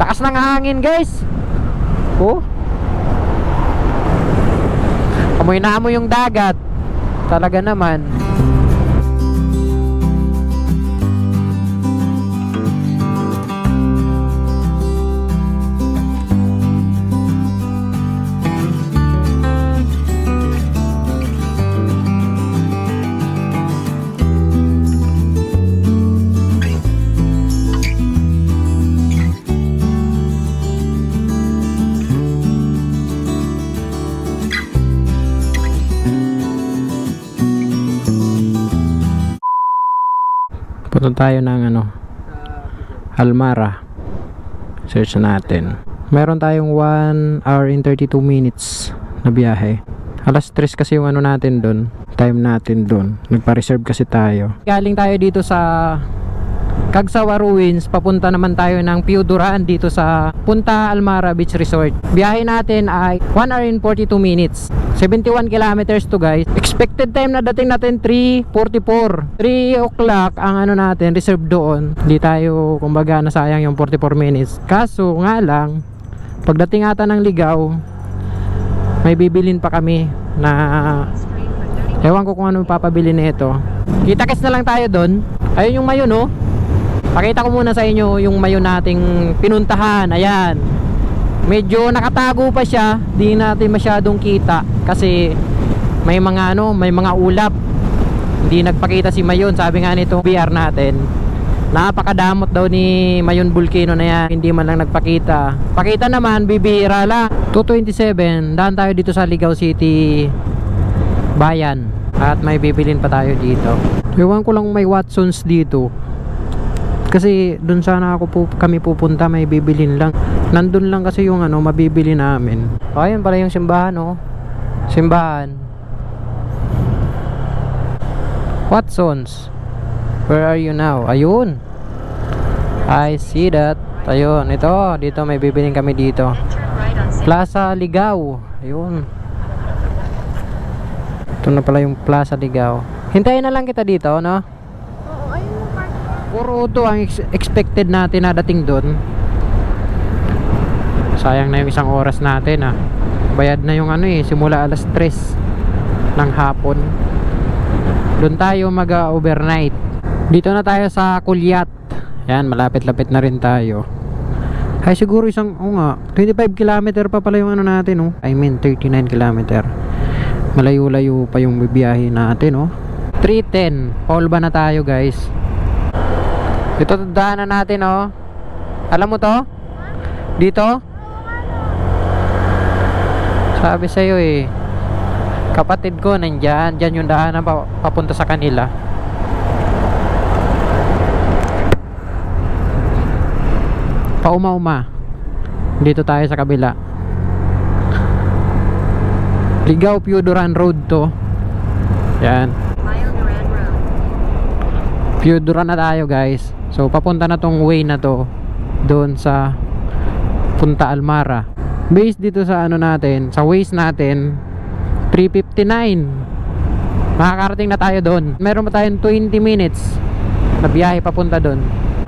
Lakas ng hangin guys. Oh. Amoy na amoy yung dagat. Talaga naman. Tayo ng ano, Almara. Search natin. Meron tayong 1 hour and 32 minutes na biyahe. Alas 3 kasi yung ano natin doon. Time natin doon. Nagpa-reserve kasi tayo. Galing tayo dito sa Kagsawa Ruins. Papunta naman tayo ng Piuduran dito sa Punta Almara Beach Resort. Biyahe natin ay 1 hour and 42 minutes. 71 kilometers to guys. Expected time na dating natin 3.44. 3 o'clock ang ano natin, reserve doon. Hindi tayo, kumbaga, nasayang yung 44 minutes. Kaso nga lang, pagdating ata ng ligaw, may bibilin pa kami na ewan ko kung ano papabili nito. Kita-kits na lang tayo doon. Ayun yung mayon oh. Pakita ko muna sa inyo yung mayon nating pinuntahan. Ayan. Medyo nakatago pa siya. Di natin masyadong kita kasi may mga ano, may mga ulap. Hindi nagpakita si Mayon. Sabi nga nito VR natin. Napakadamot daw ni Mayon Volcano na yan. Hindi man lang nagpakita. Pakita naman, bibihira lang. 227. Daan tayo dito sa Ligaw City Bayan. At may bibilin pa tayo dito. Ewan ko lang may Watsons dito. Kasi doon sana ako po, kami pupunta may bibilin lang. Nandun lang kasi yung ano mabibili namin. Ayun pala yung simbahan oh. Simbahan. Watsons. Where are you now? Ayun. I see that. Ayun, ito. Dito may bibiling kami dito. Plaza Ligaw. Ayun. Ito na pala yung Plaza Ligaw. Hintayin na lang kita dito, no? Oo, ayun yung park. Puro auto ang ex- expected natin na dating doon. Sayang na yung isang oras natin ah. Bayad na yung ano eh, simula alas 3 ng hapon. Doon tayo mag-overnight. Dito na tayo sa Kulyat. Yan, malapit-lapit na rin tayo. Ay siguro isang, oo nga, 25 kilometer pa pala yung ano natin oh. I mean 39 kilometer. Malayo-layo pa yung bibiyahe natin oh. 310. Paul ba na tayo guys? Ito daanan natin oh. Alam mo to? Dito? Sabi sa'yo eh. Kapatid ko nandyan. Dyan yung daanan pa, papunta sa kanila. Pauma-uma. Dito tayo sa kabila. Ligaw Piuduran Road to. Yan. Piuduran na tayo guys. So papunta na tong way na to doon sa Punta Almara. Based dito sa ano natin, sa ways natin 359. Makakarating na tayo doon. Meron pa tayong 20 minutes na biyahe papunta doon.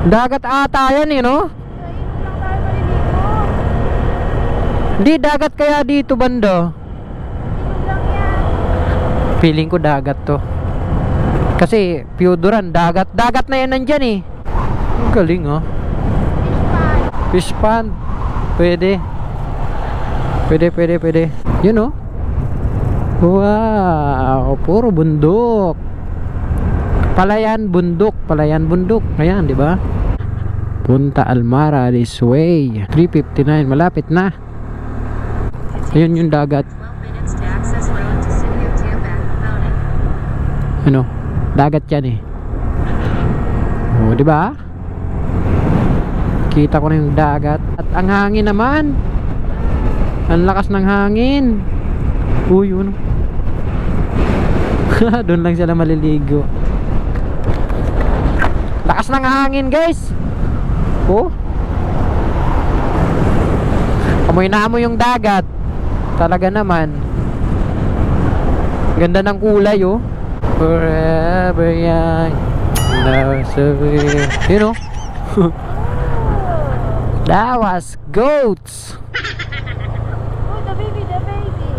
Dagat ata yan eh, no? Di dagat kaya dito bando. Feeling ko dagat to. Kasi Piuduran, dagat. Dagat na yan nandyan eh. Galing oh. Fish pond. Pwede. Pwede, pwede, pwede. Yun oh. Wow, puro bundok. Palayan bundok, palayan bundok. Ayan, di ba? Punta Almara this way. 359, malapit na. Ayun yung dagat. 12 minutes to access road to City of Tambac, Mountain. Ano? Dagat yan eh. Oh, di ba? Kita ko na yung dagat. At ang hangin naman. Ang lakas ng hangin. Uy, yun. Doon lang sila maliligo. Lakas ng hangin, guys. Oh. Amoy na amoy yung dagat. Talaga naman. Ganda ng kulay, oh. Forever young. Now so You know? That was goats! Oh, the baby, the baby.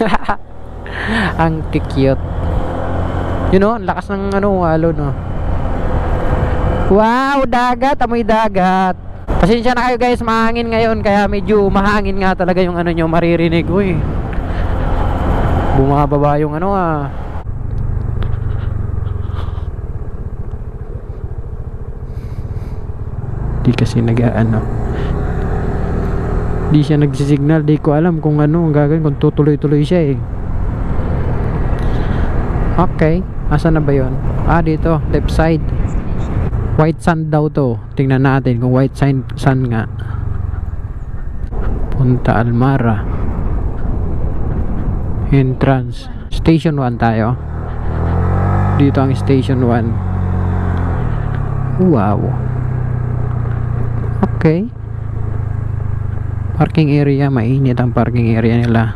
ang cute. You know, ang lakas ng ano, alon, no. Wow, dagat, amoy dagat. Pasensya na kayo guys, mahangin ngayon kaya medyo mahangin nga talaga yung ano nyo maririnig. Uy. Bumababa yung ano ah. Di kasi nag-ano. Di siya nagsisignal, di ko alam kung ano ang gagawin, kung tutuloy-tuloy siya eh. Okay, asa na ba yon? Ah, dito, left side. White sand daw to. Tingnan natin kung white sand, sand nga. Punta Almara. Entrance. Station 1 tayo. Dito ang station 1. Wow. Okay. Parking area, mainit ang parking area nila.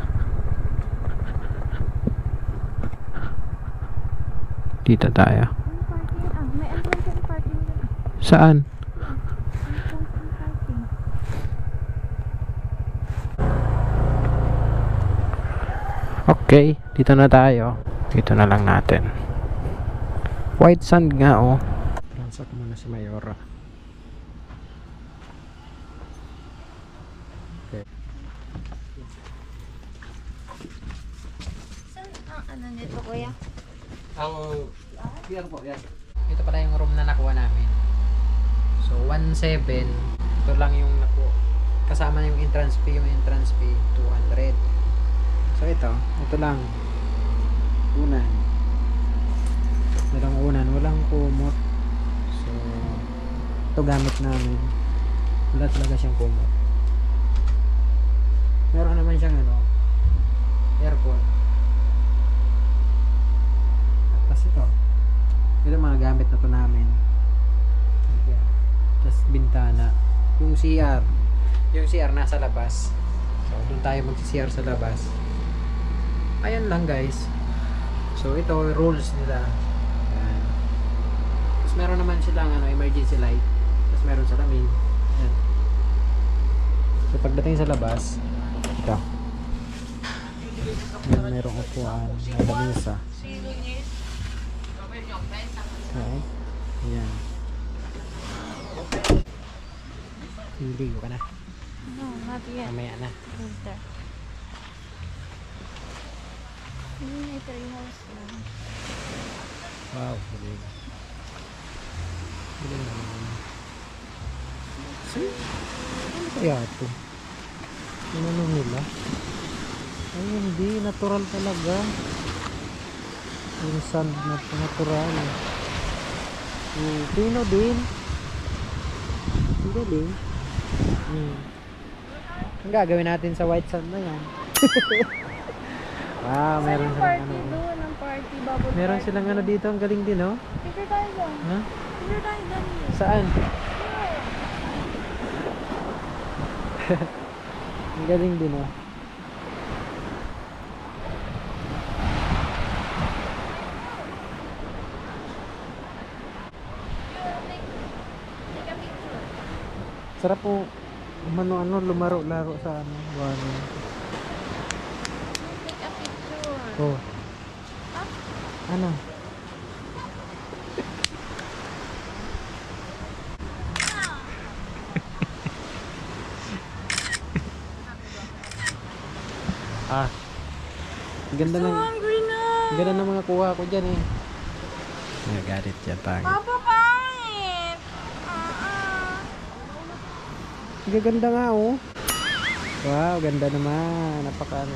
Dito tayo. Saan? Okay, dito na tayo. Dito na lang natin. White sand nga oh. Transak muna si Mayora. Okay. Saan ang ano nito, kuya? Ang yan po, yan. Ito pala yung room na nakuha namin. So 1.7 ito lang yung nakuha. Kasama yung entrance fee, yung entrance fee 200. So ito, ito lang. Unan. Walang unan, walang kumot. So ito gamit namin. Wala talaga siyang kumot. Meron naman siyang ano, aircon. Tapos ito. Ito mga gamit na to namin. Ayan. Tapos bintana. Yung CR. Yung CR nasa labas. So, doon tayo mag-CR sa labas. Ayan lang guys. So, ito rules nila. Ayan. Tapos meron naman silang ano, emergency light. Tapos meron sa lamin. Ayan. So, pagdating sa labas, ito. Ayan, merong upuan. May lamisa. Okay. Ayan. Hindi ka na. No, not yet. Mamaya na. Later. Hindi na three house lang. Wow. Hindi na naman. So, ano kaya ito? Ano nila? Ay, hindi. Natural talaga. Yung sand na natural. Hmm, Pino din. Ang galing. Hmm. Ang gagawin natin sa white sand na yan. wow, meron Saan yung silang party ano. doon? Ang party, bubble Meron party. silang ano dito, ang galing din, oh. Picture tayo doon. Ha? Picture tayo doon. Saan? Ang galing din, oh. Sarap po ano-ano lumaro-laro sa ano, ano. Take a picture. Oh. Ano? ah. Ganda ng Hungry na! ganda ng mga kuha ko diyan eh. Yeah, got it tayo. Papa, pangit! Ang ganda nga oh. Wow, ganda naman. Napaka ano.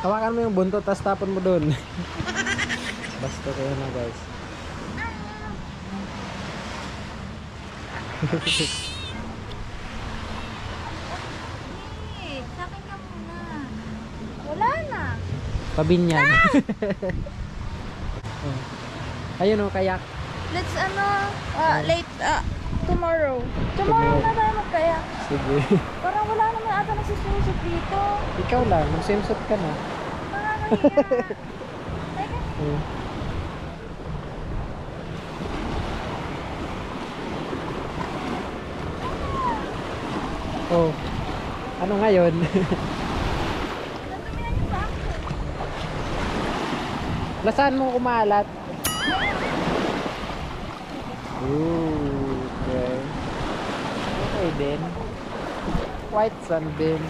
Hawakan mo yung buntot tapos tapon mo doon. Basta kayo na guys. Pabinyan. oh. Ayun oh, kayak. Let's ano, ah, late, ah, tomorrow. Tomorrow na tayo magkaya. Sige. Parang wala naman ata nagsisusot dito. Ikaw lang, mag-swimsuit ka na. Nakakahiya. Teka. Oh. Ano ngayon? natumihan yung sa akin. Nasaan mo kumalat? Ooh, okay. Okay din. White din.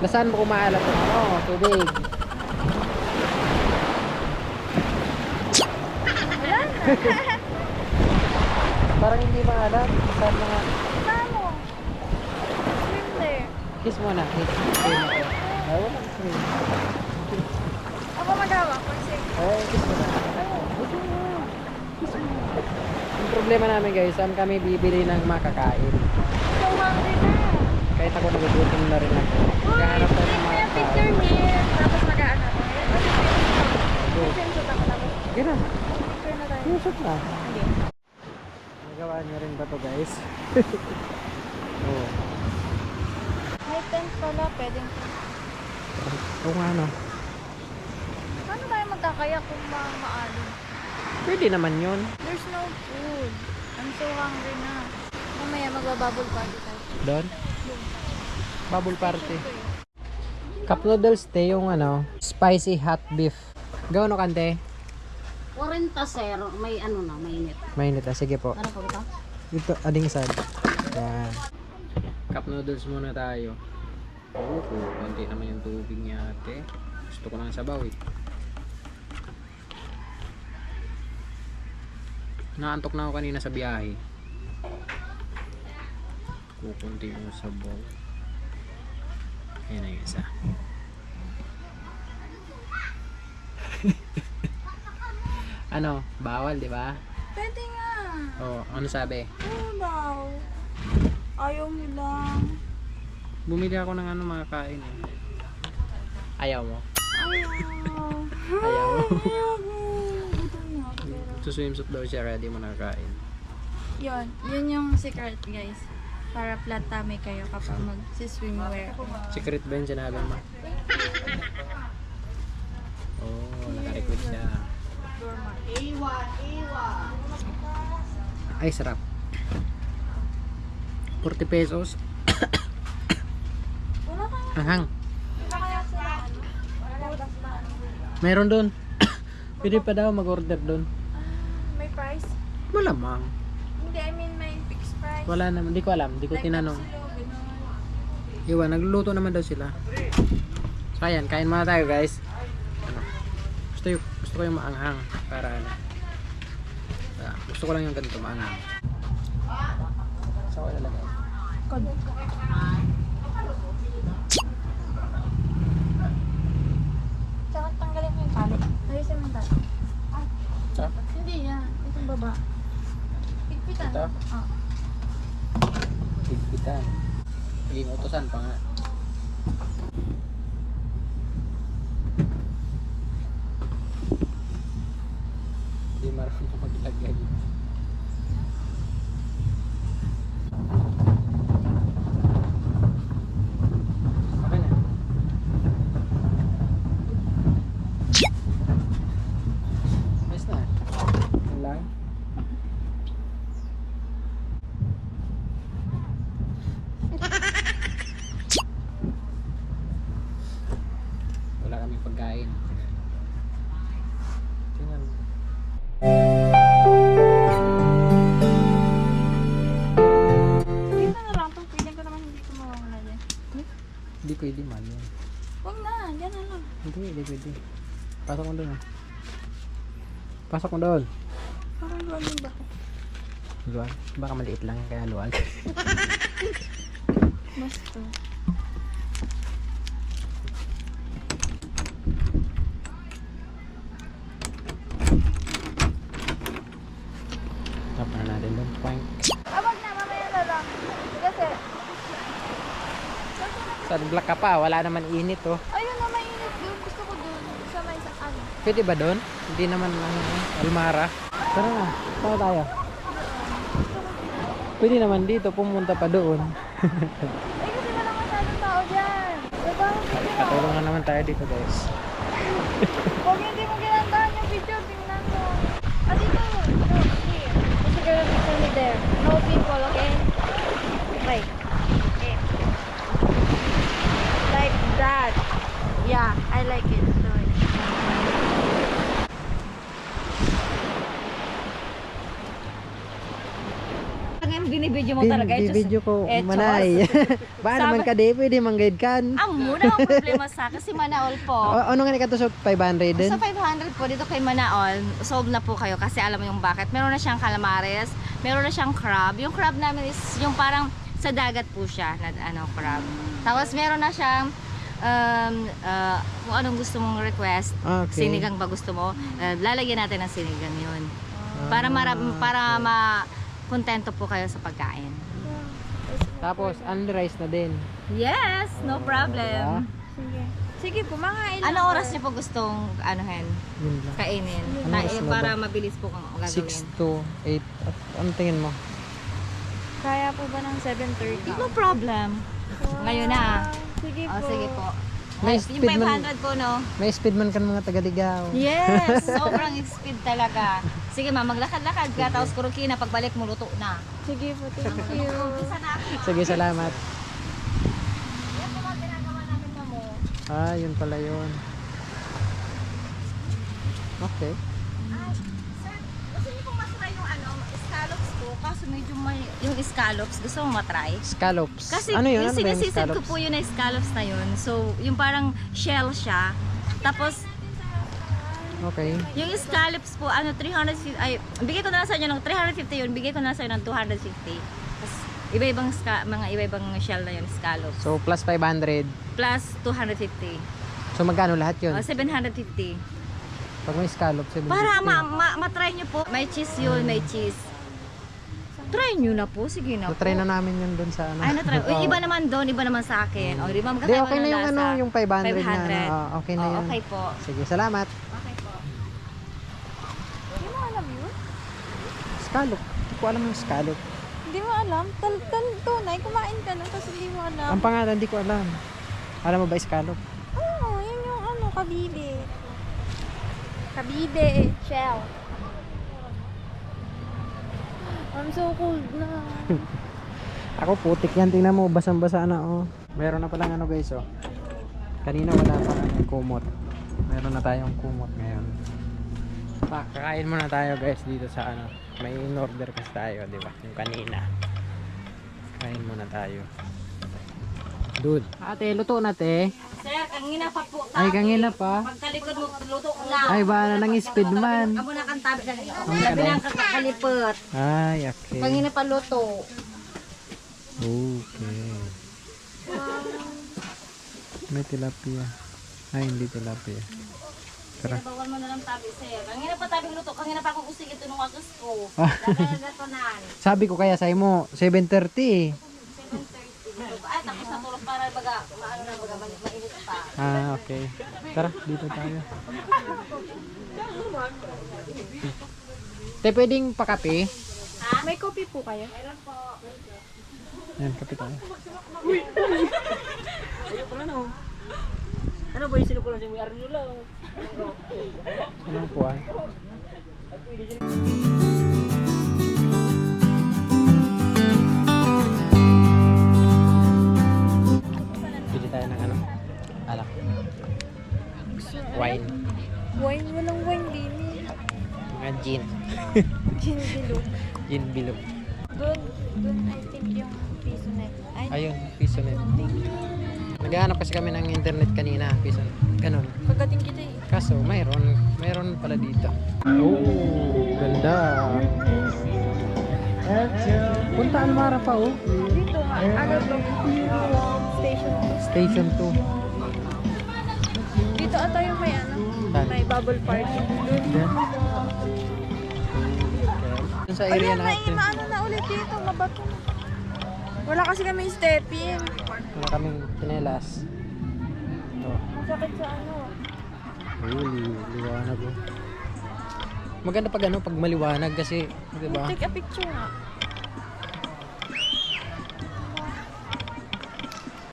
Nasaan mo kumalat? Ano? Tubig. Parang hindi maalat. Saan mo nga? Tamo. Swim there. Kiss mo na. Kiss. Kiss mo. Ay, walang swim. Magawa. Ay, kiss mo na. Kiss mo na. Kiss mo na. Yung problema namin guys, saan kami bibili ng makakain? so hungry na. Kahit ako nagugutom na rin ako. Uy, Naghahanap tayo ng me a makakain. picture here. Tapos magaan ako. Tapos. Na. Picture na tayo. Tusok na. Hindi. Nagawa niyo rin ba to guys? Oo. May tent pala. Pwedeng Oo nga no. Tayo magkakaya kung ma maalon? Pwede naman yun. There's no food. I'm so hungry na. Mamaya magbabubble party tayo. Doon? Bubble party. Cup noodles te yung ano, spicy hot beef. Gawin no kante? 40 sir, may ano na, mainit. Mainit ah. Sige po. Ano po ito? Ito, ading sad. Yan. Cup noodles muna tayo. Oo, oh, konti naman yung tubig niya ate. Gusto ko ng sabaw eh. Naantok na ako kanina sa biyahe. Kukunti yung sabaw. Ayan na yung isa. ano? Bawal, di ba? Pwede nga. Oh, ano sabi? Oo daw. Ayaw mo lang. Bumili ako ng ano makakain eh. Ayaw mo? Ayaw. Ayaw mo? Ayaw ako, pero- Sa swimsuit daw siya, ready mo nakakain. Yun. Yun yung secret guys. Para flat tummy kayo kapag mag-swimwear. Secret ba yun sinabi mo? Oh, nakarecord siya. Ay, sarap. 40 pesos. Na ano. Meron doon. Pwede pa daw mag-order doon. Ah? Malamang. Hindi, I mean may fixed price. Wala naman. Di ko alam. Di ko Like tinanong. Iwan, nagluluto naman daw sila. So ayan, kain muna tayo guys. Ano? Gusto, yung, gusto ko yung maanghang para ano. Ah, gusto ko lang yung ganito maanghang. So, wala lang. Kod. Tsaka tanggalin mo yung tali. Ayusin mo yung tali. Hindi yan. Itong baba. Pigpitan. Ito? Ah. Higpitan. Naging utosan pa nga. Hindi marunong maglagay. Okay na. Ayos na. Yan lang. Pagkain. Tingnan. Na lang itong feeling ko naman hindi ko mawawala dyan. Hindi pwede man yan. Huwag na. Dyan na lang. Hindi, hindi pwede. Pasok mo doon ah. Pasok mo doon. Parang luwag yung bako. Luwag. Baka maliit lang kaya luwag. Basta. Tap na natin doon. Poink. Ah, wag na. Mamaya na lang. Kasi, Sunblock ka pa. Wala naman init oh. ayun na mainit doon. Gusto ko doon. Sa may sa ano. Pwede ba doon? Hindi naman ano, Almara. Tara na. Tara tayo. Pwede naman dito, pumunta pa doon. Eh, kasi wala masyadong tao dyan. Diba? Katulungan naman tayo dito guys. Huwag hindi mo ginandahan yung video, tingnan mo. Ah, dito. No, here. Gusto ka na picture me there. No people? Okay. Okay. Like that. Yeah, I like it. Sorry. Ang binibidyo mo talaga. Eh, video ko, eh, manay. Ba naman ka di, pwede mang-guide kan. Ang muna ang problema sa akin, kasi Manaol po. O, ano nga ni ka to sa 500 din? Sa 500 po dito kay Manaol, solve na po kayo kasi alam mo yung bakit. Meron na siyang calamares, meron na siyang crab. Yung crab namin is yung parang sa dagat po siya na ano crab. Tapos meron na siyang um, uh, kung anong gusto mong request, Okay. sinigang ba gusto mo, uh, lalagyan natin ng sinigang yun. Para mara, para ma kontento po kayo sa pagkain. Tapos, only rice na din. Yes, no problem. Sige. Sige po, mga. Ano oras niyo po gustong Yun lang. kainin? Ano Na, eh, para ba? mabilis po kung gagawin. 6 to 8. At, ano tingin mo? Kaya po ba ng 7.30? No problem. Ngayon na. Sige O, po. sige po. May Ay, yung speed man- 500 po, no? May speed man kan mga taga-ligaw. Yes! Sobrang speed talaga. Sige ma, maglakad-lakad ka, tapos kurukina, pagbalik mo, luto na. Sige po, thank you. Sige, salamat. Yan po ginagawa namin na mo. Ah, yun pala yun. Okay. Ay, sir, gusto niyo pong matry yung ano, scallops po, kaso medyo may, yung scallops, gusto mo matry? Scallops. Kasi ano yun? yung Ano ba sinisisid ko scallops? po yun na scallops na yun. So, yung parang shell siya. Tapos, Okay. yung scallops po, ano, 350, ay, bigay ko na lang sa inyo ng 350 yun, bigay ko na lang sa inyo ng 250. Tapos, iba-ibang, ska, mga iba-ibang shell na yun, scallops. So, plus 500. Plus 250. So, magkano lahat yun? O, 750. Pag may scallops, 750. Para ma, ma, ma-try nyo po. May cheese yun, may cheese. Try nyo na po, sige na po. try na namin yun dun sa ano. Ay, na-try. Uy, iba naman doon, iba naman sa akin. O, di ba? Hindi, Magkakaiba okay na ng yung ano, lasa. yung 500, na 500. ano. Oo, okay na O, yun. okay po. Sige, salamat. Okay po. Hindi mo alam yun? Scallop. Hindi ko alam yung scallop. Hindi mo alam? Tal tal tunay, kumain ka na tapos hindi mo alam. Ang pangalan, hindi ko alam. Alam mo ba scallop? Oo, yun yung ano, kabide. Kabide. Shell. I'm so cold na. Ako putik yan, tingnan mo, basang-basa na oh. Meron na palang ano guys oh. Kanina wala pa lang kumot. Meron na tayong kumot ngayon. Pa, kakain muna tayo guys dito sa ano. May in-order kasi tayo, di ba? Yung kanina. Kain muna tayo. Dude. Ate, luto na te. Sir, kangina pa po. Ay, kangina pa. Pagkalikod mo, luto ko na. Ay, ba nang speed man. Amo na kang tabi. Labi na ang kakalipot. Ay, okay. Kangina pa luto. Okay. May tilapia. Ay, hindi tilapia. Tara. Bawal mo na lang tabi, sir. Kangina pa tabi luto. Kangina pa akong usig ito nung agas ko. Na. Sabi ko kaya sa'yo mo, 7.30 eh. Para baga, maano na baga, ma- mainit pa. Ah, okay. Tara, dito tayo. Te, pwedeng pakape? May kopi po kayo? Yan, kape tayo. Ano ba yung sinukulan si May Arno lang? Anong puwan? Gin. Gin bilog. Gin bilog. Doon, doon I think yung piso net. Ay, Ayun, piso net. Naghahanap kasi kami ng internet kanina. Piso net. Ganon. kagating kita eh. Kaso, mayroon. Mayroon pala dito. Oh, ganda. Punta Almara pa oh. Dito nga, ano to? Station Station 2. 2. Dito ata yung may ano, may bubble park. Doon. Yan sa ano area Wala, natin. Wala, may maano na ulit dito, mabato na. Wala kasi kami stepping. Wala kami tinelas. Oh. Masakit sa ano. Uy, li liwanag oh. Maganda pag ano, pag maliwanag kasi, di ba? Take a picture nga.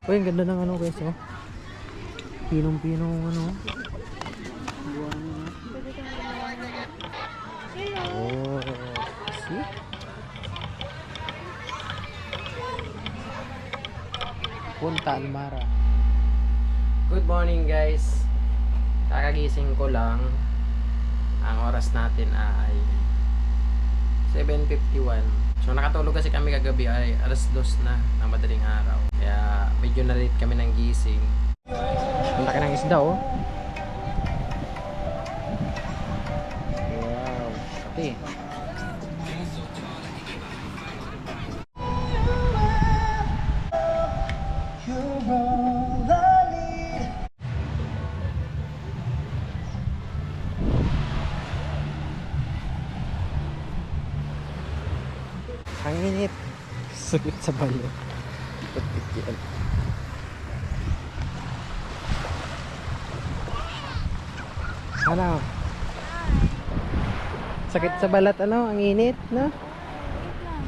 Uy, ang ganda ng ano guys, oh. Pinong-pinong ano. Oh. Punta Almara. Good morning guys. Kakagising ko lang. Ang oras natin ay 7.51. So nakatulog kasi kami kagabi ay alas 2 na ng madaling araw. Kaya medyo na late kami ng gising. Ang laki ng isda oh. Sakit sa bayo. Putik yan. Ano? Sakit sa balat ano? Ang init, no? Wait lang.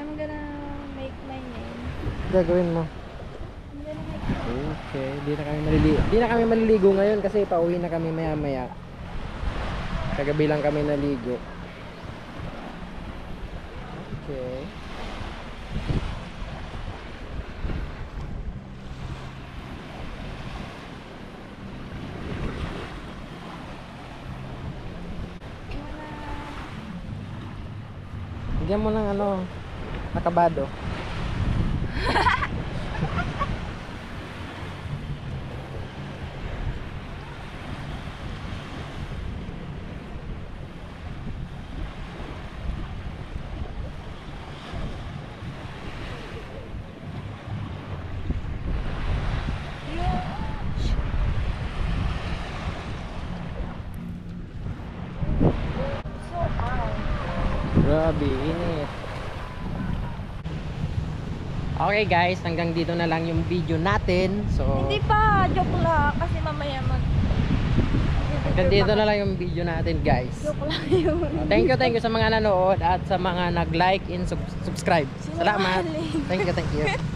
I'm gonna make my name. Gagawin mo. I'm gonna make Okay, di na kami maliligo. Di na kami maliligo ngayon kasi pauwi na kami maya-maya. Kagabi lang kami naligo. Okay. Bigyan mo ng ano, out. Grabe, init. Okay guys, hanggang dito na lang yung video natin. So, Hindi pa, joke lang. Kasi mamaya mag... hanggang dito na lang yung video natin guys. Joke lang yun. Thank you, thank you sa mga nanood at sa mga nag-like and sub- subscribe. Salamat. Thank you, thank you.